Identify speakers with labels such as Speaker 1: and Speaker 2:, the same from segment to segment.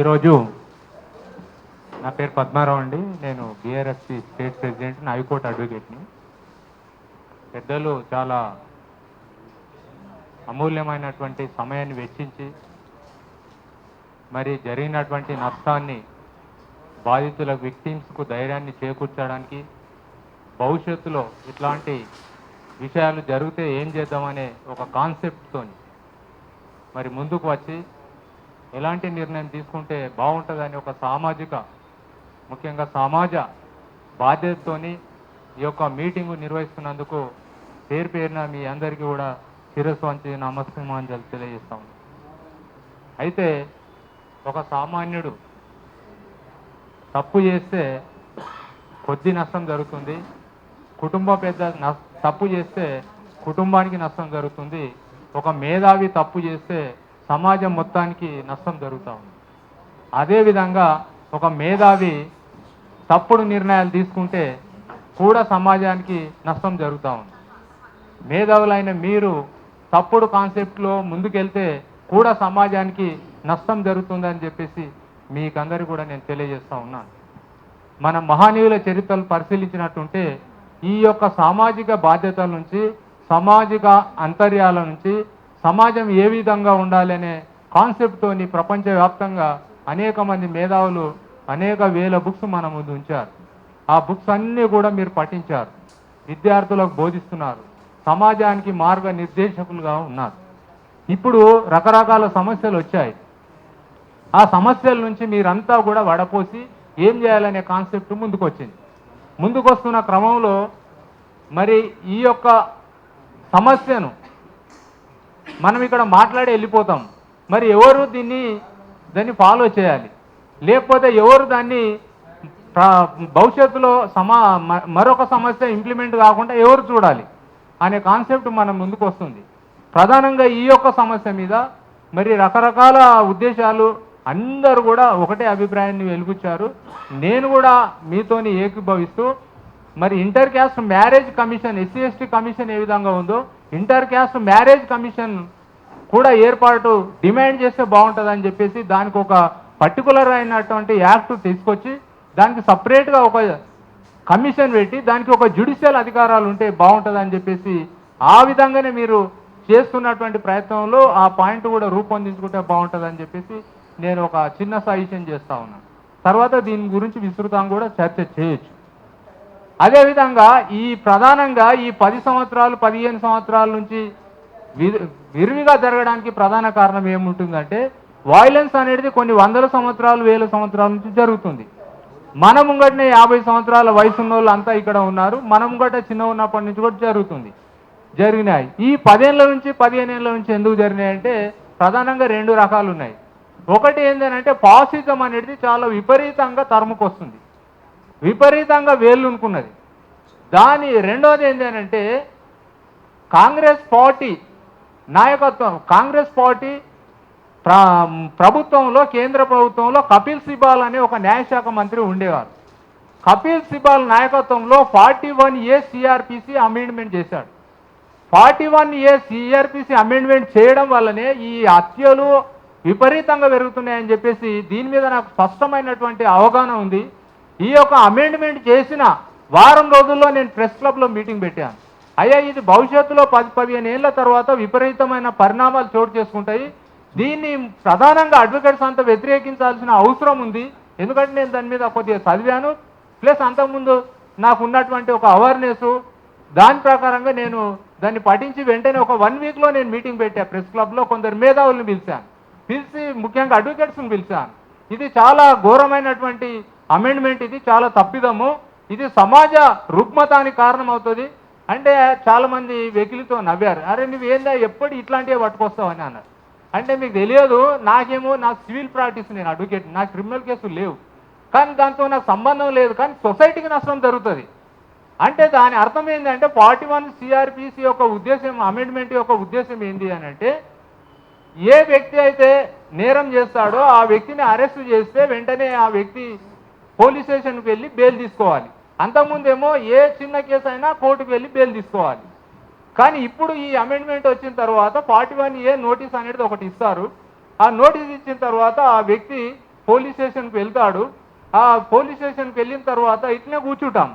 Speaker 1: ఈరోజు నా పేరు పద్మారావు అండి. నేను BRSP state president high court అడ్వకేట్ని పెద్దలు చాలా అమూల్యమైనటువంటి సమయాన్ని వెచ్చించి మరి జరిగినటువంటి నష్టాన్ని బాధితుల విక్టిమ్స్కు ధైర్యాన్ని చేకూర్చడానికి భవిష్యత్తులో ఇట్లాంటి విషయాలు జరిగితే ఏం చేద్దామనే ఒక కాన్సెప్ట్తో మరి ముందుకు వచ్చి ఎలాంటి నిర్ణయం తీసుకుంటే బాగుంటుందని ఒక సామాజిక ముఖ్యంగా సమాజ బాధ్యతతోని ఈ యొక్క మీటింగు నిర్వహిస్తున్నందుకు పేరు పేరున మీ అందరికీ కూడా శిరస్సు వంచి నమస్కారం తెలియజేస్తాం అయితే ఒక సామాన్యుడు తప్పు చేస్తే కొద్ది నష్టం జరుగుతుంది కుటుంబ పెద్ద తప్పు చేస్తే కుటుంబానికి నష్టం జరుగుతుంది ఒక మేధావి తప్పు చేస్తే సమాజం మొత్తానికి నష్టం జరుగుతూ ఉంది. అదేవిధంగా ఒక మేధావి తప్పుడు నిర్ణయాలు తీసుకుంటే కూడా సమాజానికి నష్టం జరుగుతూ ఉంది. మేధావులైన మీరు తప్పుడు కాన్సెప్ట్లో ముందుకెళ్తే కూడా సమాజానికి నష్టం జరుగుతుందని చెప్పేసి మీకందరూ కూడా నేను తెలియజేస్తా ఉన్నాను. మన మహానీయుల చరిత్రలు పరిశీలించినట్టుంటే ఈ యొక్క సామాజిక బాధ్యతల నుంచి సామాజిక అంతర్యాల నుంచి సమాజం ఏ విధంగా ఉండాలి అనే కాన్సెప్ట్తోని ప్రపంచవ్యాప్తంగా అనేక మంది మేధావులు అనేక వేల బుక్స్ మన ముందు ఉంచారు. ఆ బుక్స్ అన్నీ కూడా మీరు పఠించారు. విద్యార్థులకు బోధిస్తున్నారు. సమాజానికి మార్గ నిర్దేశకులుగా ఉన్నారు. ఇప్పుడు రకరకాల సమస్యలు వచ్చాయి. ఆ సమస్యల నుంచి మీరంతా కూడా వడపోసి ఏం చేయాలనే కాన్సెప్ట్ ముందుకొచ్చింది. ముందుకొస్తున్న క్రమంలో మరి ఈ యొక్క సమస్యను మనం ఇక్కడ మాట్లాడి వెళ్ళిపోతాం. మరి ఎవరు దీన్ని దాన్ని ఫాలో చేయాలి? లేకపోతే ఎవరు దాన్ని భవిష్యత్తులో సమా మరొక సమస్య ఇంప్లిమెంట్ కాకుండా ఎవరు చూడాలి? అనే కాన్సెప్ట్ మన ముందుకు వస్తుంది. ప్రధానంగా ఈ యొక్క సమస్య మీద మరి రకరకాల ఉద్దేశాలు అందరూ కూడా ఒకటే అభిప్రాయాన్ని వెలుగుచ్చారు నేను కూడా మీతోని ఏకీభవిస్తూ మరి inter caste marriage commission SC ST commission ఏ విధంగా ఉందో ఇంటర్ క్యాస్ట్ మ్యారేజ్ కమిషన్ కూడా ఏర్పాటు డిమాండ్ చేస్తే బాగుంటుందని చెప్పేసి దానికి ఒక పర్టికులర్ అయినటువంటి యాక్ట్ తీసుకొచ్చి దానికి సపరేట్గా ఒక కమిషన్ పెట్టి దానికి ఒక జ్యుడిషియల్ అధికారాలు ఉంటే బాగుంటుందని చెప్పేసి ఆ విధంగానే మీరు చేస్తున్నటువంటి ప్రయత్నంలో ఆ పాయింట్ కూడా రూపొందించుకుంటే బాగుంటుందని చెప్పేసి నేను ఒక చిన్న సజెషన్ చేస్తా ఉన్నాను. తర్వాత దీని గురించి విస్తృతంగా కూడా చర్చ చేయొచ్చు. అదేవిధంగా ఈ ప్రధానంగా ఈ పది సంవత్సరాలు పదిహేను సంవత్సరాల నుంచి వి- విరివిగా జరగడానికి ప్రధాన కారణం ఏముంటుందంటే వాయిలెన్స్ అనేది కొన్ని వందల సంవత్సరాలు వేల సంవత్సరాల నుంచి జరుగుతుంది. మన ముంగటనే యాభై సంవత్సరాల వయసు ఉన్న వాళ్ళు అంతా ఇక్కడ ఉన్నారు. మన ముంగట చిన్న ఉన్నప్పటి నుంచి కూడా జరుగుతుంది. జరిగినాయి. ఈ పదేళ్ళ నుంచి పదిహేను ఏళ్ళ నుంచి ఎందుకు జరిగినాయి అంటే ప్రధానంగా రెండు రకాలు ఉన్నాయి ఒకటి ఏంటంటే పాసిజం అనేది చాలా విపరీతంగా తరుముకొస్తుంది. విపరీతంగా వేళ్ళునుకున్నది. దాని రెండోది ఏంటంటే కాంగ్రెస్ పార్టీ నాయకత్వం కాంగ్రెస్ పార్టీ ప్ర ప్రభుత్వంలో కేంద్ర ప్రభుత్వంలో కపిల్ సిబాల్ అనే ఒక న్యాయశాఖ మంత్రి ఉండేవారు. కపిల్ సిబాల్ నాయకత్వంలో forty one A CrPC amendment చేశాడు. Forty one A CrPC amendment చేయడం వల్లనే ఈ హత్యలు విపరీతంగా పెరుగుతున్నాయని చెప్పేసి దీని మీద నాకు స్పష్టమైనటువంటి అవగాహన ఉంది. ఈ యొక్క అమెండ్మెంట్ చేసిన వారం రోజుల్లో నేను ప్రెస్ క్లబ్లో మీటింగ్ పెట్టాను. అయ్యా ఇది భవిష్యత్తులో పది పదిహేను ఏళ్ళ తర్వాత విపరీతమైన పరిణామాలు చోటు చేసుకుంటాయి. దీన్ని ప్రధానంగా అడ్వకేట్స్ అంతా వ్యతిరేకించాల్సిన అవసరం ఉంది. ఎందుకంటే నేను దాని మీద కొద్దిగా చదివాను. ప్లస్ అంతకుముందు నాకు ఉన్నటువంటి ఒక అవేర్నెస్ దాని ప్రకారంగా నేను దాన్ని పఠించి వెంటనే ఒక వన్ వీక్లో నేను మీటింగ్ పెట్టా ప్రెస్ క్లబ్లో కొందరు మేధావుల్ని పిలిచాను. పిలిచి ముఖ్యంగా అడ్వకేట్స్ని పిలిచాను. ఇది చాలా ఘోరమైనటువంటి అమెండ్మెంట్ ఇది చాలా తప్పిదము. ఇది సమాజ రుగ్మతానికి కారణం అవుతుంది అంటే చాలామంది వెకిలితో నవ్వారు. అరే నువ్వు ఏందా ఎప్పుడు ఇట్లాంటివి పట్టుకొస్తావు అని అన్నారు. అంటే మీకు తెలియదు నాకేమో నా సివిల్ ప్రాక్టీస్ నేను అడ్వకేట్ నాకు క్రిమినల్ కేసులు లేవు. కానీ దాంతో నాకు సంబంధం లేదు. కానీ సొసైటీకి నష్టం జరుగుతుంది. అంటే దాని అర్థం ఏంటంటే ఫార్టీ వన్ సిఆర్పిసి యొక్క ఉద్దేశం అమెండ్మెంట్ యొక్క ఉద్దేశం ఏంటి అని అంటే ఏ వ్యక్తి అయితే నేరం చేస్తాడో ఆ వ్యక్తిని అరెస్ట్ చేస్తే వెంటనే ఆ వ్యక్తి పోలీస్ స్టేషన్కి వెళ్ళి బెయిల్ తీసుకోవాలి. అంతకుముందేమో ఏ చిన్న కేసు అయినా కోర్టుకు వెళ్ళి బెయిల్ తీసుకోవాలి. కానీ ఇప్పుడు ఈ అమెండ్మెంట్ వచ్చిన తర్వాత ఫార్టీ వన్ ఏ నోటీస్ అనేది ఒకటి ఇస్తారు. ఆ నోటీస్ ఇచ్చిన తర్వాత ఆ వ్యక్తి పోలీస్ స్టేషన్కి వెళ్తాడు. ఆ పోలీస్ స్టేషన్కి వెళ్ళిన తర్వాత ఇట్లనే కూర్చుంటాం.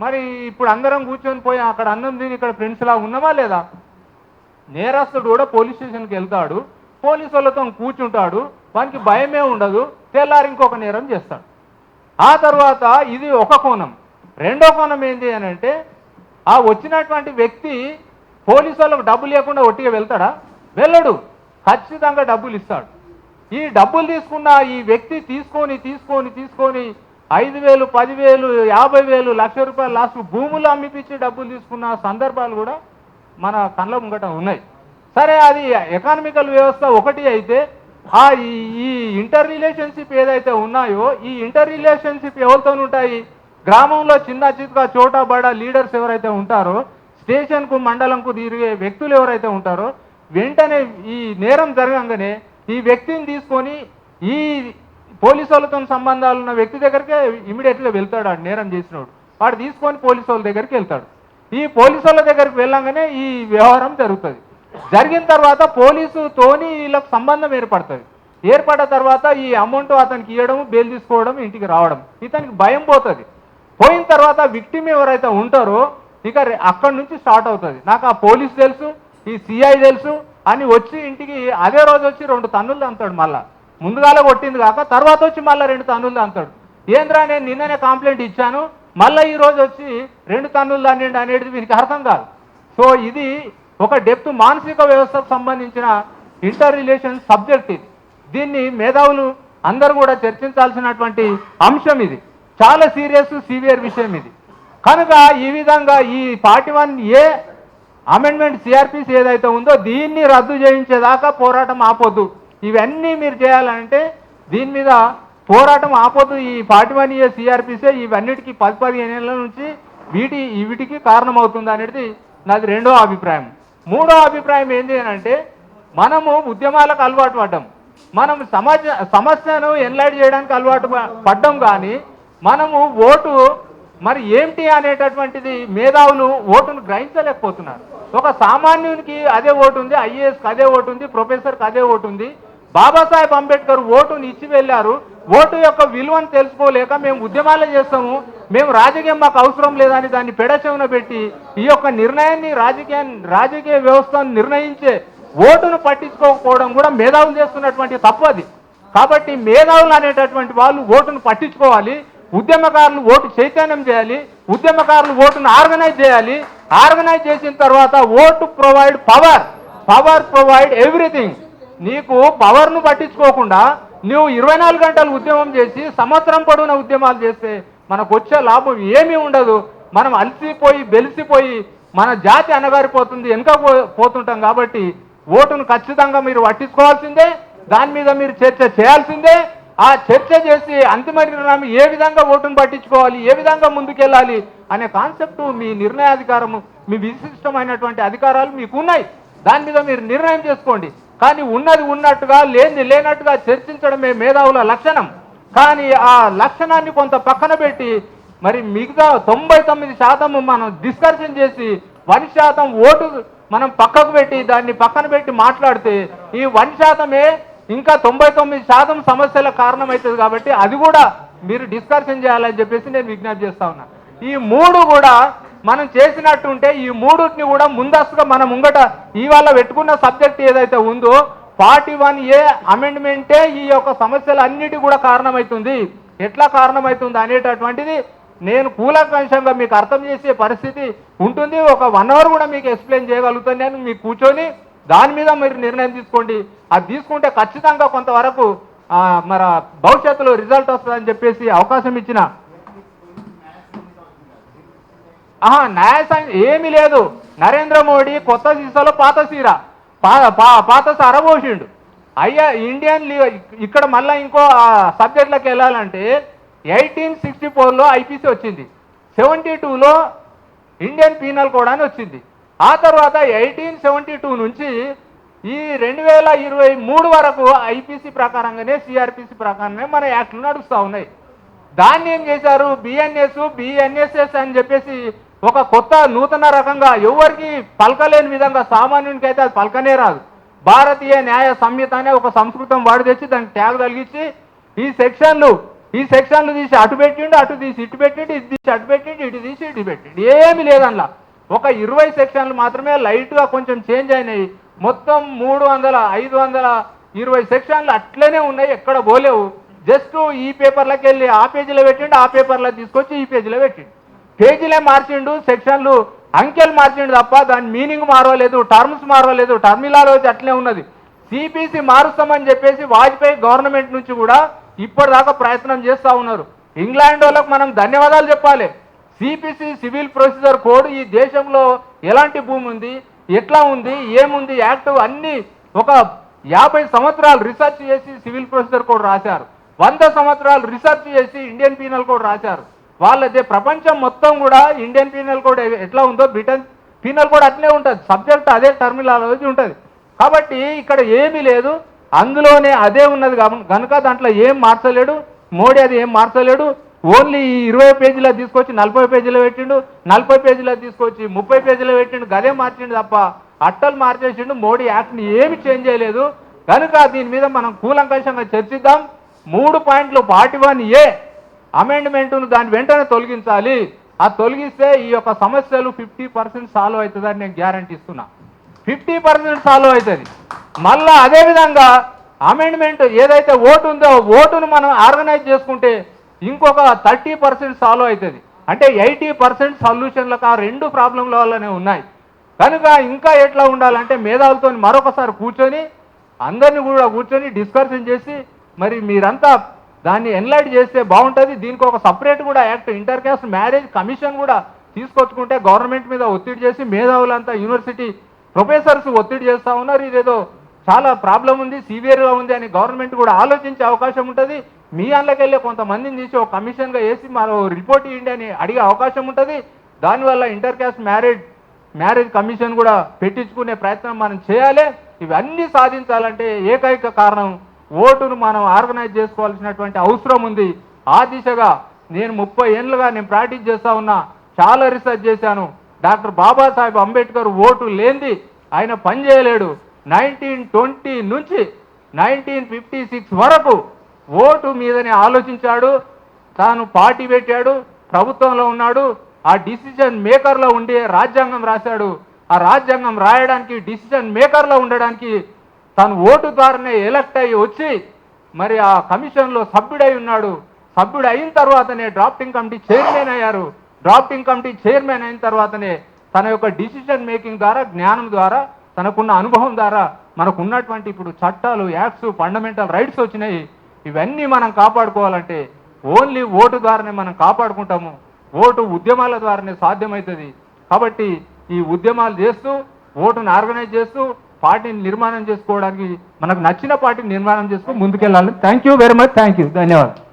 Speaker 1: మరి ఇప్పుడు అందరం కూర్చొని పోయి అక్కడ అన్నం తిని ఇక్కడ ఫ్రెండ్స్ లా ఉన్నామా లేదా? నేరస్తుడు కూడా పోలీస్ స్టేషన్కి వెళ్తాడు. పోలీసు వాళ్ళతో కూర్చుంటాడు. వానికి భయమే ఉండదు. తెల్లారి ఇంకొక నేరం చేస్తాడు. ఆ తర్వాత ఇది ఒక కోణం. రెండో కోణం ఏంటి అని అంటే ఆ వచ్చినటువంటి వ్యక్తి పోలీసు వాళ్ళకు డబ్బులు లేకుండా ఒట్టిగా వెళ్తాడా? వెళ్ళడు. ఖచ్చితంగా డబ్బులు ఇస్తాడు. ఈ డబ్బులు తీసుకున్న ఈ వ్యక్తి తీసుకొని తీసుకొని తీసుకొని ఐదు వేలు పదివేలు యాభై వేలు లక్ష రూపాయలు లాస్ట్ భూములు అమ్మిపించి డబ్బులు తీసుకున్న సందర్భాలు కూడా మన కళ్ళ ముంగట ఉన్నాయి. సరే అది ఎకానమికల్ వ్యవస్థ ఒకటి అయితే ఆ ఈ ఇంటర్ రిలేషన్షిప్ ఏదైతే ఉన్నాయో ఈ ఇంటర్ రిలేషన్షిప్ ఎవరితో ఉంటాయి? గ్రామంలో చిన్న చిన్నగా చోట బడ లీడర్స్ ఎవరైతే ఉంటారో స్టేషన్కు మండలంకు తిరిగే వ్యక్తులు ఎవరైతే ఉంటారో వెంటనే ఈ నేరం జరగంగానే ఈ వ్యక్తిని తీసుకొని ఈ పోలీసు వాళ్ళతో సంబంధాలు ఉన్న వ్యక్తి దగ్గరికే ఇమీడియట్గా వెళ్తాడు ఆడు నేరం చేసినోడు. వాడు తీసుకొని పోలీసు వాళ్ళ దగ్గరికి వెళ్తాడు. ఈ పోలీసు వాళ్ళ దగ్గరికి వెళ్ళంగానే ఈ వ్యవహారం జరుగుతుంది. జరిగిన తర్వాత పోలీసుతోని వీళ్ళకి సంబంధం ఏర్పడుతుంది. ఏర్పడ్డ తర్వాత ఈ అమౌంట్ అతనికి ఇవ్వడం బెయిల్ తీసుకోవడం ఇంటికి రావడం. ఇతనికి భయం పోతుంది. పోయిన తర్వాత విక్టిమ్ ఎవరైతే ఉంటారో ఇక అక్కడి నుంచి స్టార్ట్ అవుతుంది. నాకు ఆ పోలీస్ తెలుసు ఈ సిఐ తెలుసు అని వచ్చి ఇంటికి అదే రోజు వచ్చి రెండు తన్నులు అంతాడు మళ్ళా. ముందుగాల కొట్టింది కాక తర్వాత వచ్చి మళ్ళీ రెండు తన్నులు అంతాడు ఏంద్రా నేను నిన్ననే కంప్లైంట్ ఇచ్చాను మళ్ళీ ఈ రోజు వచ్చి రెండు తన్నులు అనండి అనేది వీనికి అర్థం కాదు. సో ఇది ఒక డెప్త్ మానసిక వ్యవస్థకు సంబంధించిన ఇంటర్ రిలేషన్ సబ్జెక్ట్ ఇది. దీన్ని మేధావులు అందరూ కూడా చర్చించాల్సినటువంటి అంశం ఇది. చాలా సీరియస్ సీవియర్ విషయం ఇది. కనుక ఈ విధంగా ఈ forty one A amendment CrPC ఏదైతే ఉందో దీన్ని రద్దు చేయించేదాకా పోరాటం ఆపొద్దు. ఇవన్నీ మీరు చేయాలంటే దీని మీద పోరాటం ఆపొద్దు. ఈ ఫార్టీ వన్ ఏ సిఆర్పిసే ఇవన్నిటికీ పది పదిహేను ఏళ్ళ నుంచి వీటి వీటికి కారణమవుతుంది అనేది నాది రెండో అభిప్రాయం. మూడో అభిప్రాయం ఏంటి అని అంటే మనము ఉద్యమాలకు అలవాటు పడ్డాం. మనం సమాజ సమస్యను ఎన్లైట్ చేయడానికి అలవాటు పడ్డం కానీ మనము ఓటు మరి ఏంటి అనేటటువంటిది మేధావులు ఓటును గ్రహించలేకపోతున్నారు. ఒక సామాన్యునికి అదే ఓటు ఉంది ఐఏఎస్కి అదే ఓటు ఉంది ప్రొఫెసర్కి అదే ఓటు ఉంది. బాబాసాహెబ్ అంబేద్కర్ ఓటుని ఇచ్చి వెళ్ళారు ఓటు యొక్క విలువను తెలుసుకోలేక మేము ఉద్యమాలు చేస్తాము మేము రాజకీయం మాకు అవసరం లేదని దాన్ని పెడచెవున పెట్టి ఈ యొక్క నిర్ణయాన్ని రాజకీయ రాజకీయ వ్యవస్థను నిర్ణయించే ఓటును పట్టించుకోకపోవడం కూడా మేధావులు చేస్తున్నటువంటి తప్పు అది. కాబట్టి మేధావులు అనేటటువంటి వాళ్ళు ఓటును పట్టించుకోవాలి ఉద్యమకారులు ఓటు చైతన్యం చేయాలి ఉద్యమకారులు ఓటును ఆర్గనైజ్ చేయాలి ఆర్గనైజ్ చేసిన తర్వాత vote provide power power provide everything. నీకు పవర్ను పట్టించుకోకుండా నువ్వు ఇరవై నాలుగు గంటలు ఉద్యమం చేసి సంవత్సరం పొడవున ఉద్యమాలు చేస్తే మనకు వచ్చే లాభం ఏమీ ఉండదు. మనం అలసిపోయి బెలిసిపోయి మన జాతి అనగారిపోతుంది వెనుక పో- పోతుంటాం కాబట్టి ఓటును ఖచ్చితంగా మీరు పట్టించుకోవాల్సిందే. దాని మీద మీరు చర్చ చేయాల్సిందే. ఆ చర్చ చేసి అంతిమ నిర్ణయం ఏ విధంగా ఓటును పట్టించుకోవాలి ఏ విధంగా ముందుకెళ్ళాలి అనే కాన్సెప్ట్ మీ నిర్ణయాధికారము మీ విశిష్టమైనటువంటి అధికారాలు మీకు ఉన్నాయి. దాని మీద మీరు నిర్ణయం చేసుకోండి. కానీ ఉన్నది ఉన్నట్టుగా లేనిది లేనట్టుగా చర్చించడమే మేధావుల లక్షణం. కానీ ఆ లక్షణాన్ని కొంత పక్కన పెట్టి మరి మిగతా తొంభై తొమ్మిది శాతం మనం డిస్కషన్ చేసి వన్ శాతం ఓటు మనం పక్కకు పెట్టి దాన్ని పక్కన పెట్టి మాట్లాడితే ఈ వన్ శాతమే ఇంకా తొంభై తొమ్మిది శాతం సమస్యల కారణమవుతుంది కాబట్టి అది కూడా మీరు డిస్కషన్ చేయాలని చెప్పేసి నేను విజ్ఞప్తి చేస్తా ఉన్నా. ఈ మూడు కూడా మనం చేసినట్టుంటే ఈ మూడుని కూడా ముందస్తుగా మనం ముంగట ఇవాళ పెట్టుకున్న సబ్జెక్ట్ ఏదైతే ఉందో ఫార్టీ వన్ ఏ అమెండ్మెంటే ఈ యొక్క సమస్యలు అన్నిటి కూడా కారణమవుతుంది ఎట్లా కారణమవుతుంది అనేటటువంటిది నేను కూలంకషంగా మీకు అర్థం చేసే పరిస్థితి ఉంటుంది. ఒక వన్ అవర్ కూడా మీకు ఎక్స్ప్లెయిన్ చేయగలుగుతాను. నేను మీకు కూర్చొని దాని మీద మీరు నిర్ణయం తీసుకోండి. అది తీసుకుంటే ఖచ్చితంగా కొంతవరకు మన భవిష్యత్తులో రిజల్ట్ వస్తుందని చెప్పేసి అవకాశం ఇచ్చిన ఆహా న్యాయ ఏమీ లేదు. నరేంద్ర మోడీ కొత్త సీసాలో పాత సీర. పా- పా- పాత సార పోసిండు అయ్యా ఇండియన్ ఇక్కడ మళ్ళీ ఇంకో సబ్జెక్ట్లోకి వెళ్ళాలంటే ఎయిటీన్ సిక్స్టీ ఫోర్లో ఐపీసీ వచ్చింది. సెవెంటీ టూలో ఇండియన్ పీనల్ కోడ్ అని వచ్చింది. ఆ తర్వాత ఎయిటీన్ సెవెంటీ టూ నుంచి ఈ రెండు వేల ఇరవై మూడు వరకు ఐపీసీ ప్రకారంగానే సిఆర్పిసి ప్రకారంగానే మన యాక్ట్లు నడుస్తూ ఉన్నాయి. దాన్ని ఏం చేశారు? బిఎన్ఎస్ బిఎన్ఎస్ఎస్ అని చెప్పేసి ఒక కొత్త నూతన రకంగా ఎవరికి పలకలేని విధంగా సామాన్యునికి అయితే అది పలకనే రాదు. భారతీయ న్యాయ సంహిత అనే ఒక సంస్కృతం వాడి తెచ్చి దానికి ట్యాగ్ కలిగించి ఈ సెక్షన్లు ఈ సెక్షన్లు తీసి అటు పెట్టిండు అటు తీసి ఇటు పెట్టిండు ఇటు తీసి అటు పెట్టిండు ఇటు తీసి ఇటు పెట్టిండు. ఏమీ లేదన్నలా ఒక ఇరవై సెక్షన్లు మాత్రమే లైట్గా కొంచెం చేంజ్ అయినాయి. మొత్తం మూడు వందల ఐదు వందల ఇరవై సెక్షన్లు అట్లనే ఉన్నాయి ఎక్కడ పోలేవు. జస్ట్ ఈ పేపర్లకు వెళ్ళి ఆ పేజీలో పెట్టిండు ఆ పేపర్లో తీసుకొచ్చి ఈ పేజీలో పెట్టిండు. పేజీలే మార్చిండు సెక్షన్లు అంకెలు మార్చిండు తప్ప దాని మీనింగ్ మారవలేదు టర్మ్స్ మారవలేదు టర్మిలాలజీ అట్లే ఉన్నది. సిపిసి మారుస్తామని చెప్పేసి వాజ్పేయి గవర్నమెంట్ నుంచి కూడా ఇప్పటిదాకా ప్రయత్నం చేస్తూ ఉన్నారు. ఇంగ్లాండ్ వాళ్ళకు మనం ధన్యవాదాలు చెప్పాలి. సిపిసి సివిల్ ప్రొసీజర్ కోడ్ ఈ దేశంలో ఎలాంటి భూమి ఉంది ఎట్లా ఉంది ఏముంది యాక్ట్ అన్ని ఒక యాభై సంవత్సరాలు రీసెర్చ్ చేసి సివిల్ ప్రొసీజర్ కోడ్ రాశారు. వంద సంవత్సరాలు రీసెర్చ్ చేసి ఇండియన్ పీనల్ కోడ్ రాశారు. వాళ్ళదే ప్రపంచం మొత్తం కూడా ఇండియన్ పీనల్ కోడ్ ఎట్లా ఉందో బ్రిటన్ పీనల్ కోడ్ అట్లే ఉంటుంది. సబ్జెక్ట్ అదే టర్మినాలజీ ఉంటుంది. కాబట్టి ఇక్కడ ఏమీ లేదు. అందులోనే అదే ఉన్నది కాబట్టి కనుక దాంట్లో ఏం మార్చలేడు. మోడీ అది ఏం మార్చలేడు. ఓన్లీ ఇరవై పేజీలో తీసుకొచ్చి నలభై పేజీలో పెట్టిండు. నలభై పేజీలో తీసుకొచ్చి ముప్పై పేజీలో పెట్టిండు. గదే మార్చిండు తప్ప అట్టలు మార్చేసిండు. మోడీ యాక్ట్ని ఏమి చేంజ్ చేయలేదు. కనుక దీని మీద మనం కూలంకషంగా చర్చిద్దాం. మూడు పాయింట్లు పార్టీ వన్ ఏ అమెండ్మెంట్ను దాని వెంటనే తొలగించాలి. ఆ తొలగిస్తే ఈ యొక్క సమస్యలు ఫిఫ్టీ పర్సెంట్ సాల్వ్ అవుతుందని నేను గ్యారంటీ ఇస్తున్నా ఫిఫ్టీ పర్సెంట్ సాల్వ్ అవుతుంది. మళ్ళా అదేవిధంగా అమెండ్మెంట్ ఏదైతే ఓటు ఉందో ఓటును మనం ఆర్గనైజ్ చేసుకుంటే ఇంకొక థర్టీ పర్సెంట్ సాల్వ్ అవుతుంది. అంటే ఎయిటీ పర్సెంట్ సొల్యూషన్లకు ఆ రెండు ప్రాబ్లంల వల్లనే ఉన్నాయి. కనుక ఇంకా ఎట్లా ఉండాలంటే మేధావులతో మరొకసారి కూర్చొని అందరిని కూడా కూర్చొని డిస్కషన్ చేసి మరి మీరంతా దాన్ని ఎన్లైట్ చేస్తే బాగుంటుంది. దీనికి ఒక సపరేట్ కూడా act inter caste marriage commission కూడా తీసుకొచ్చుకుంటే గవర్నమెంట్ మీద ఒత్తిడి చేసి మేధావులంతా యూనివర్సిటీ ప్రొఫెసర్స్ ఒత్తిడి చేస్తూ ఉన్నారు. ఇదేదో చాలా ప్రాబ్లం ఉంది సివియర్గా ఉంది అని గవర్నమెంట్ కూడా ఆలోచించే అవకాశం ఉంటుంది. మీ అందులోకెళ్ళి కొంతమందిని తీసి ఒక కమిషన్గా వేసి మరో రిపోర్ట్ ఇవ్వండి అని అడిగే అవకాశం ఉంటుంది. దానివల్ల inter caste marriage marriage commission కూడా పెట్టించుకునే ప్రయత్నం మనం చేయాలి. ఇవన్నీ సాధించాలంటే ఏకైక కారణం ఓటును మనం ఆర్గనైజ్ చేసుకోవాల్సినటువంటి అవసరం ఉంది. ఆ దిశగా నేను ముప్పై ఏళ్ళుగా నేను ప్రాక్టీస్ చేస్తా ఉన్నా చాలా రీసెర్చ్ చేశాను. డాక్టర్ బాబాసాహెబ్ అంబేద్కర్ ఓటు లేనిది ఆయన పని చేయలేడు. నైన్టీన్ ట్వంటీ నుంచి నైన్టీన్ ఫిఫ్టీ సిక్స్ వరకు ఓటు మీదనే ఆలోచించాడు తాను పార్టీ పెట్టాడు ప్రభుత్వంలో ఉన్నాడు ఆ డిసిజన్ మేకర్లో ఉండే రాజ్యాంగం రాశాడు. ఆ రాజ్యాంగం రాయడానికి డిసిజన్ మేకర్లో ఉండడానికి తను ఓటు ద్వారానే ఎలక్ట్ అయ్యి వచ్చి మరి ఆ కమిషన్లో సభ్యుడై ఉన్నాడు. సభ్యుడు అయిన తర్వాతనే డ్రాఫ్టింగ్ కమిటీ చైర్మన్ అయ్యారు. డ్రాఫ్టింగ్ కమిటీ చైర్మన్ అయిన తర్వాతనే తన యొక్క డిసిషన్ మేకింగ్ ద్వారా జ్ఞానం ద్వారా తనకున్న అనుభవం ద్వారా మనకు ఉన్నటువంటి ఇప్పుడు చట్టాలు యాక్ట్స్ ఫండమెంటల్ రైట్స్ వచ్చినాయి. ఇవన్నీ మనం కాపాడుకోవాలంటే ఓన్లీ ఓటు ద్వారానే మనం కాపాడుకుంటాము. ఓటు ఉద్యమాల ద్వారానే సాధ్యమవుతుంది. కాబట్టి ఈ ఉద్యమాలు చేస్తూ ఓటును ఆర్గనైజ్ చేస్తూ పార్టీని నిర్మాణం చేసుకోవడానికి మనకు నచ్చిన పార్టీని నిర్మాణం చేసుకుని ముందుకెళ్ళాలి thank you very much thank you ధన్యవాదాలు.